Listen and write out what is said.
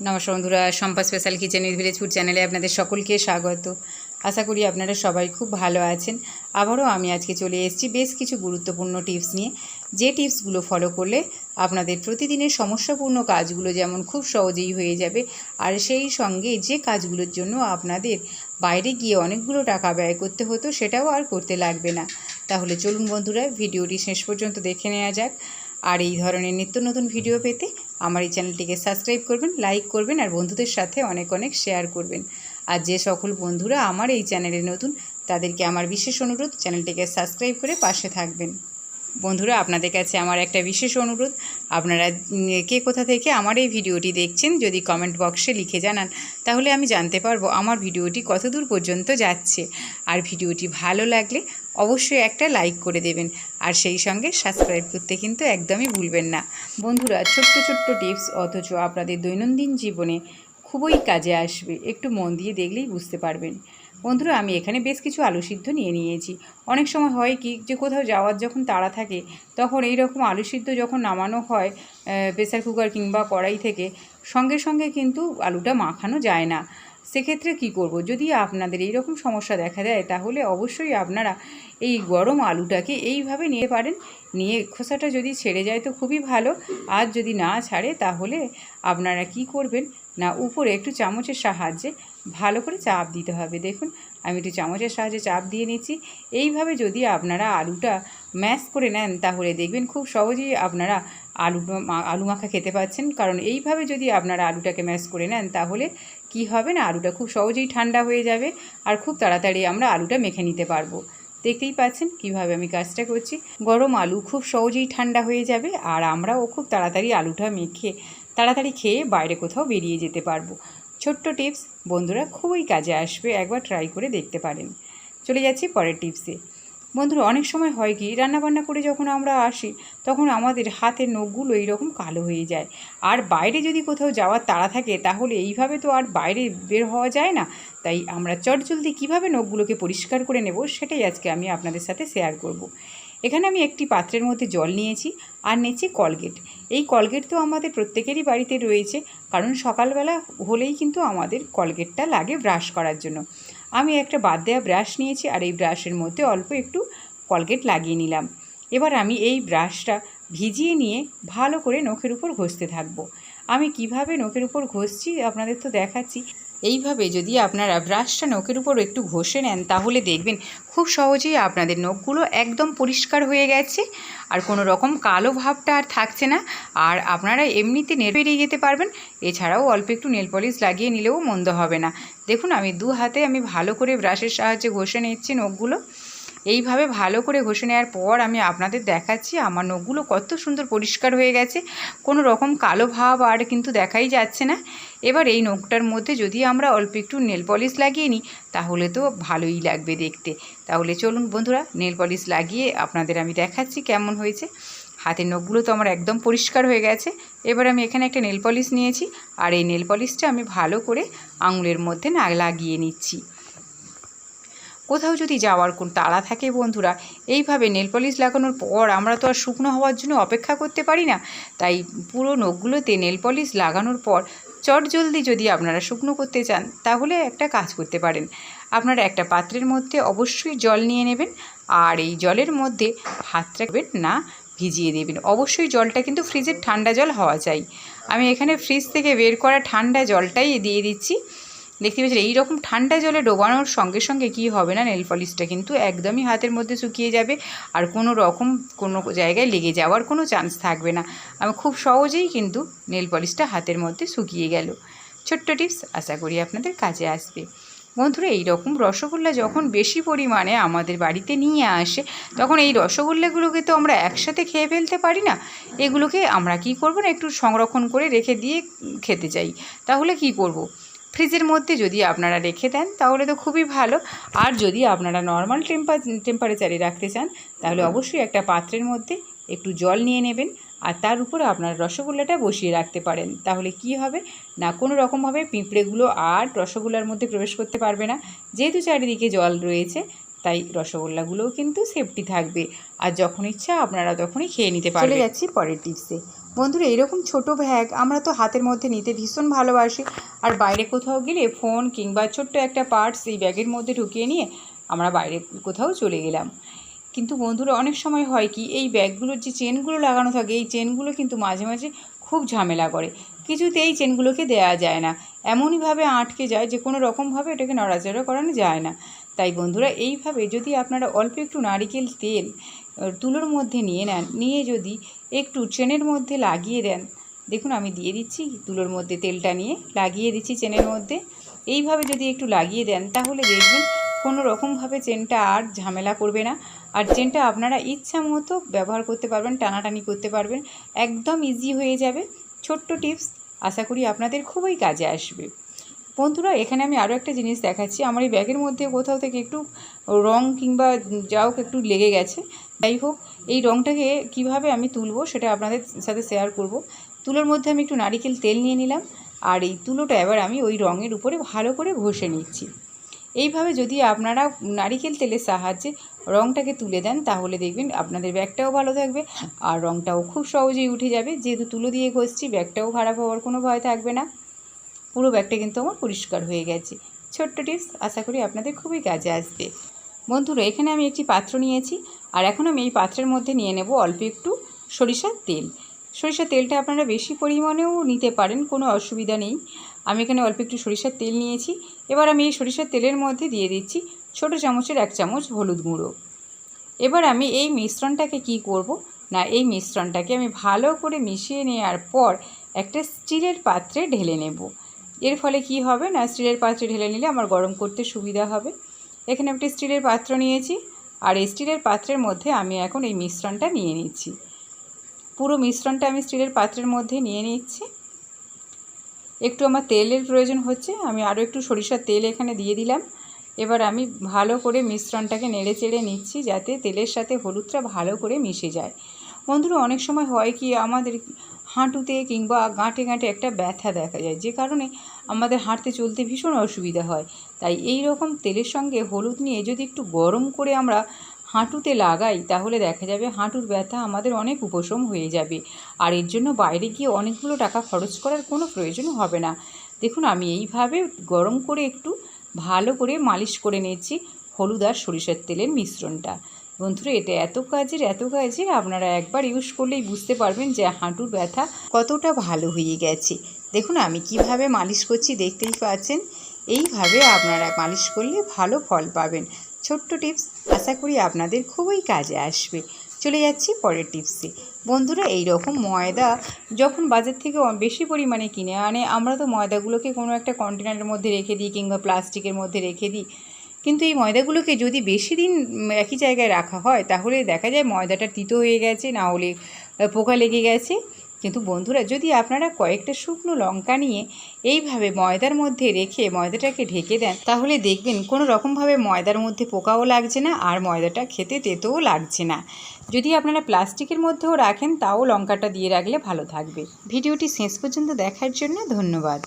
নমস্কার বন্ধুরা Sampa special kitchen with village food চ্যানেলে আপনাদের সকলকে স্বাগত। আশা করি আপনারা সবাই খুব ভালো আছেন। আবারও আমি আজকে চলে এসেছি বেশ কিছু গুরুত্বপূর্ণ টিপস নিয়ে। যে টিপসগুলো ফলো করলে আপনাদের প্রতিদিনের সমস্যাপূর্ণ কাজগুলো যেমন খুব সহজেই হয়ে যাবে, আর সেই সঙ্গে যে কাজগুলোর জন্য আপনাদের বাইরে গিয়ে অনেকগুলো টাকা ব্যয় করতে হতো, সেটাও আর করতে লাগবে না। তাহলে চলুন বন্ধুরা, ভিডিওটি শেষ পর্যন্ত দেখে নেওয়া যাক। আর এই ধরনের নিত্য নতুন ভিডিও পেতে আমার এই চ্যানেলটিকে সাবস্ক্রাইব করবেন, লাইক করবেন আর বন্ধুদের সাথে অনেক অনেক শেয়ার করবেন। আর যে সকল বন্ধুরা আমার এই চ্যানেলে নতুন, তাদেরকে আমার বিশেষ অনুরোধ, চ্যানেলটিকে সাবস্ক্রাইব করে পাশে থাকবেন। বন্ধুরা, আপনাদের কাছে আমার একটা বিশেষ অনুরোধ। আপনারা কে কোথা থেকে আমার এই ভিডিওটি দেখছেন, যদি কমেন্ট বক্সে লিখে জানান, তাহলে আমি জানতে পারব আমার ভিডিওটি কতদূর পর্যন্ত যাচ্ছে। আর ভিডিওটি ভালো লাগলে অবশ্যই একটা লাইক করে দেবেন, আর সেই সঙ্গে সাবস্ক্রাইব করতে কিন্তু একদমই ভুলবেন না। বন্ধুরা, ছোট্ট ছোট্ট টিপস অথচ আপনাদের দৈনন্দিন জীবনে খুবই কাজে আসবে। একটু মন দিয়ে দেখলেই বুঝতে পারবেন। বন্ধুরা, আমি এখানে বেশ কিছু আলু সিদ্ধ নিয়ে নিয়েছি। অনেক সময় হয় কি, যে কোথাও যাওয়ার যখন তাড়া থাকে, তখন এই রকম আলু সিদ্ধ যখন নামানো হয় প্রেসার কুকার কিংবা কড়াই থেকে, সঙ্গে সঙ্গে কিন্তু আলুটা মাখানো যায় না। সেক্ষেত্রে কি করব? যদি আপনাদের এই রকম সমস্যা দেখা দেয়, তাহলে অবশ্যই আপনারা এই গরম আলুটাকে এইভাবে নিয়ে পারেন। নিয়ে খোসাটা যদি ছেড়ে যায় তো খুবই ভালো। আর যদি না ছাড়ে, তাহলে আপনারা কি করবেন? না, উপরে একটু চামচের সাহায্যে ভালো করে চাপ দিতে হবে। দেখুন, আমি একটু চামচের সাহায্যে চাপ দিয়ে নিচ্ছি। এইভাবে যদি আপনারা আলুটা ম্যাশ করে নেন, তাহলে দেখবেন খুব সহজেই আপনারা আলু আলু মাখা খেতে পাচ্ছেন। কারণ এইভাবে যদি আপনারা আলুটাকে ম্যাশ করে নেন, তাহলে কি হবে না, আলুটা খুব সহজেই ঠান্ডা হয়ে যাবে আর খুব তাড়াতাড়ি আমরা আলুটা মেখে নিতে পারব। দেখতেই পাচ্ছেন কীভাবে আমি কাজটা করছি। গরম আলু খুব সহজেই ঠান্ডা হয়ে যাবে আর আমরাও খুব তাড়াতাড়ি আলুটা মেখে তাড়াতাড়ি খেয়ে বাইরে কোথাও বেরিয়ে যেতে পারব। ছোট্ট টিপস, বন্ধুরা খুবই কাজে আসবে, একবার ট্রাই করে দেখতে পারেন। চলে যাচ্ছি পরের টিপসে বন্ধুরা, অনেক সময় হয় কি, রান্নাবান্না করে যখন আমরা আসি, তখন আমাদের হাতের নখগুলো এইরকম কালো হয়ে যায়। আর বাইরে যদি কোথাও যাওয়ার তাড়া থাকে, তাহলে এইভাবে তো আর বাইরে বের হওয়া যায় না। তাই আমরা চটজলদি কীভাবে নখগুলোকে পরিষ্কার করে নেব, সেটাই আজকে আমি আপনাদের সাথে শেয়ার করব। এখানে আমি একটি পাত্রের মধ্যে জল নিয়েছি আর নিয়েছি কলগেট। এই কলগেট তো আমাদের প্রত্যেকেরই বাড়িতে রয়েছে, কারণ সকালবেলা হলেই কিন্তু আমাদের কলগেটটা লাগে ব্রাশ করার জন্য। আমি একটা বাদ দেওয়া ব্রাশ নিয়েছি আর এই ব্রাশের মধ্যে অল্প একটু কলগেট লাগিয়ে নিলাম। এবার আমি এই ব্রাশটা ভিজিয়ে নিয়ে ভালো করে নখের উপর ঘষতে থাকব। আমি কীভাবে নখের উপর ঘষছি আপনাদের তো দেখাচ্ছি। এইভাবে যদি আপনারা ব্রাশটা নখের উপর একটু ঘষে নেন, তাহলে দেখবেন খুব সহজেই আপনাদের নখগুলো একদম পরিষ্কার হয়ে গেছে। আর কোনো রকম কালো ভাবটা আর থাকছে না। আর আপনারা এমনিতে নেল বেরিয়ে যেতে পারবেন। এছাড়াও অল্প একটু নেল পলিশ লাগিয়ে নিলেও মন্দ হবে না। দেখুন, আমি দু হাতে আমি ভালো করে ব্রাশের সাহায্যে ঘষে নিচ্ছি নখগুলো। এইভাবে ভালো করে ঘষে নেওয়ার পর আমি আপনাদের দেখাচ্ছি, আমার নখগুলো কত সুন্দর পরিষ্কার হয়ে গেছে। কোনো রকম কালো ভাব আর কিন্তু দেখাই যাচ্ছে না। এবার এই নখটার মধ্যে যদি আমরা অল্প একটু নেল পলিশ লাগিয়ে নিই, তাহলে তো ভালোই লাগবে দেখতে। তাহলে চলুন বন্ধুরা, নেল পলিশ লাগিয়ে আপনাদের আমি দেখাচ্ছি কেমন হয়েছে। হাতের নখগুলো তো আমার একদম পরিষ্কার হয়ে গেছে। এবার আমি এখানে একটা নেল পলিশ নিয়েছি, আর এই নেল পলিশটা আমি ভালো করে আঙুলের মধ্যে না লাগিয়ে নিচ্ছি। কোথাও যদি যাওয়ার কোন তাড়া থাকে বন্ধুরা, এইভাবে নেল পলিশ লাগানোর পর আমরা তো আর শুকনো হওয়ার জন্য অপেক্ষা করতে পারি না। তাই পুরো নখগুলোতে নেল পলিশ লাগানোর পর চট জলদি যদি আপনারা শুকনো করতে চান, তাহলে একটা কাজ করতে পারেন। আপনারা একটা পাত্রের মধ্যে অবশ্যই জল নিয়ে নেবেন আর এই জলের মধ্যে হাত রাখবেন না, ভিজিয়ে দেবেন। অবশ্যই জলটা কিন্তু ফ্রিজের ঠান্ডা জল হওয়া চাই। আমি এখানে ফ্রিজ থেকে বের করা ঠান্ডা জলটাই দিয়ে দিচ্ছি। দেখতে পাচ্ছেন এইরকম ঠান্ডা জলে ডোবানোর সঙ্গে সঙ্গে কি হবে না? নেল পলিশটা কিন্তু একদমই হাতের মধ্যে শুকিয়ে যাবে আর কোনো রকম কোনো জায়গায় লেগে যাওয়ার কোনো চান্স থাকবে না। আমি খুব সহজেই কিন্তু নেল পলিশটা হাতের মধ্যে শুকিয়ে গেল। ছোট্ট টিপস আশা করি আপনাদের কাজে আসবে। বন্ধুরা এই রকম রসগোল্লা যখন বেশি পরিমাণে আমাদের বাড়িতে নিয়ে আসে, তখন এই রসগোল্লাগুলোকে তো আমরা একসাথে খেয়ে ফেলতে পারি না। এগুলোকে আমরা কি করব না, একটু সংরক্ষণ করে রেখে দিয়ে খেতে চাই। তাহলে কি করব। ফ্রিজের মধ্যে যদি আপনারা রেখে দেন তাহলে তো খুবই ভালো। আর যদি আপনারা নর্মাল টেম্পার টেম্পারেচারে রাখতে চান তাহলে অবশ্যই একটা পাত্রের মধ্যে একটু জল নিয়ে নেবেন আর তার উপরে আপনার রসগোল্লাটা বসিয়ে রাখতে পারেন। তাহলে কি হবে? না কোনো রকমভাবে পিঁপড়েগুলো আর রসগোল্লার মধ্যে প্রবেশ করতে পারবে না। যেহেতু চারিদিকে জল রয়েছে তাই রসগোল্লাগুলোও কিন্তু সেফটি থাকবে। আর যখন ইচ্ছা আপনারা তখনই খেয়ে নিতে পারবেন। চলে যাচ্ছি পরের টিপসে বন্ধুরা, এরকম ছোট ব্যাগ আমরা তো হাতের মধ্যে নিতে ভীষণ ভালোবাসি। আর বাইরে কোথাও গেলে ফোন কিংবা ছোট্ট একটা পার্টস এই ব্যাগের মধ্যে ঢুকিয়ে নিয়ে আমরা বাইরে কোথাও চলে গেলাম। কিন্তু বন্ধুরা, অনেক সময় হয় কি, এই ব্যাগগুলোর যে চেনগুলো লাগানো থাকে, এই চেনগুলো কিন্তু মাঝে মাঝে খুব ঝামেলা করে। কিছুতেই চেনগুলোকে দেয়া যায় না। এমনইভাবে আটকে যায় যে কোনো রকমভাবে এটাকে নড়াচড়া করানো যায় না। তাই বন্ধুরা, এইভাবে যদি আপনারা অল্প একটু নারিকেল তেল তুলোর মধ্যে নিয়ে নেন, নিয়ে যদি একটু চেনের মধ্যে লাগিয়ে দেন, দেখুন আমি দিয়ে দিচ্ছি তুলোর মধ্যে তেলটা নিয়ে, লাগিয়ে দিচ্ছি চেনের মধ্যে। এইভাবে যদি একটু লাগিয়ে দেন, তাহলে দেখবেন কোনো রকমভাবে চেনটা আর ঝামেলা করবে না। আর চেনটা আপনারা ইচ্ছা মতো ব্যবহার করতে পারবেন, টানাটানি করতে পারবেন, একদম ইজি হয়ে যাবে। ছোট্ট টিপস আশা করি আপনাদের খুবই কাজে আসবে। বন্ধুরা, এখানে আমি আরও একটা জিনিস দেখাচ্ছি। আমার এই ব্যাগের মধ্যে কোথাও থেকে একটু রং কিংবা যা হোক, একটু লেগে গেছে। যাই হোক, এই রংটাকে কীভাবে আমি তুলবো সেটা আপনাদের সাথে শেয়ার করব। তুলোর মধ্যে আমি একটু নারিকেল তেল নিয়ে নিলাম আর এই তুলোটা এবার আমি ওই রঙের উপরে ভালো করে ঘষে নিচ্ছি। এইভাবে যদি আপনারা নারিকেল তেলের সাহায্যে রঙটাকে তুলে দেন, তাহলে দেখবেন আপনাদের ব্যাগটাও ভালো থাকবে আর রঙটাও খুব সহজেই উঠে যাবে। যেহেতু তুলো দিয়ে ঘষছি, ব্যাগটাও খারাপ হওয়ার কোনো ভয় থাকবে না। পুরো ব্যাগটা কিন্তু আমার পরিষ্কার হয়ে গেছে। ছোট্ট টিপস, আশা করি আপনাদের খুবই কাজে আসবে। বন্ধুরা, এখানে আমি একটি পাত্র নিয়েছি, আর এখন আমি এই পাত্রের মধ্যে নিয়ে নেব অল্প একটু সরিষার তেল। সরিষার তেলটা আপনারা বেশি পরিমাণেও নিতে পারেন, কোনো অসুবিধা নেই। আমি এখানে অল্প একটু সরিষার তেল নিয়েছি। এবার আমি এই সরিষার তেলের মধ্যে দিয়ে দিচ্ছি ছোটো চামচের এক চামচ হলুদ গুঁড়ো। এবার আমি এই মিশ্রণটাকে কি করব? না, এই মিশ্রণটাকে আমি ভালো করে মিশিয়ে নেওয়ার পর একটা স্টিলের পাত্রে ঢেলে নেব। এর ফলে কি হবে? না স্টিলের পাত্রে ঢেলে নিলে আমার গরম করতে সুবিধা হবে। এখানে একটি স্টিলের পাত্র নিয়েছি। আর স্টিলের পাত্রের মধ্যে আমি এখন এই মিশ্রণটা নিয়ে নিচ্ছি। পুরো মিশ্রণটা আমি স্টিলের পাত্রের মধ্যে নিয়ে নিচ্ছি। একটু আমার তেলের প্রয়োজন হচ্ছে। আমি আরও একটু সরিষার তেল এখানে দিয়ে দিলাম। এবার আমি ভালো করে মিশ্রণটাকে নেড়ে চেড়ে নিচ্ছি যাতে তেলের সাথে হলুদটা ভালো করে মিশে যায়। বন্ধুরা, অনেক সময় হয় কি আমাদের হাঁটুতে কিংবা গাঁটে গাঁটে একটা ব্যথা দেখা যায়। যে কারণে আমাদের হাঁটতে চলতে ভীষণ অসুবিধা হয়। তাই এই রকম তেলের সঙ্গে হলুদ নিয়ে যদি একটু গরম করে আমরা হাঁটুতে লাগাই, তাহলে দেখা যাবে হাঁটুর ব্যথা আমাদের অনেক উপশম হয়ে যাবে। আর এর জন্য বাইরে গিয়ে অনেকগুলো টাকা খরচ করার কোনো প্রয়োজন হবে না। দেখুন, আমি এইভাবে গরম করে একটু ভালো করে মালিশ করে নিয়েছি হলুদ আর সরিষার তেলের মিশ্রণটা। বন্ধুরা, এটা এত কাজের এত কাজের, আপনারা একবার ইউজ করলেই বুঝতে পারবেন যে হাঁটুর ব্যথা কতটা ভালো হয়ে গেছে। দেখুন, আমি কীভাবে মালিশ করছি দেখতেই পাচ্ছেন। এইভাবে আপনারা মালিশ করলে ভালো ফল পাবেন। ছোট্ট টিপস, আশা করি আপনাদের খুবই কাজে আসবে। চলে যাচ্ছি পরের টিপসে বন্ধুরা এই রকম ময়দা যখন বাজার থেকে বেশি পরিমাণে কিনে আনে, আমরা তো ময়দাগুলোকে কোনো একটা কন্টেনারের মধ্যে রেখে দিই কিংবা প্লাস্টিকের মধ্যে রেখে দিই। কিন্তু এই ময়দাগুলোকে যদি বেশি দিন একই জায়গায় রাখা হয়, তাহলে দেখা যায় ময়দাটা তিতো হয়ে গেছে, না হলে পোকা লেগে গেছে। কিন্তু বন্ধুরা, যদি আপনারা কয়েকটা শুকনো লঙ্কা নিয়ে এইভাবে ময়দার মধ্যে রেখে ময়দাটাকে ঢেকে দেন, তাহলে দেখবেন কোনো রকমভাবে ময়দার মধ্যে পোকাও লাগছে না আর ময়দাটা খেতে তেতেও লাগছে না। যদি আপনারা প্লাস্টিকের মধ্যেও রাখেন, তাও লঙ্কাটা দিয়ে রাখলে ভালো থাকবে। ভিডিওটি শেষ পর্যন্ত দেখার জন্য ধন্যবাদ।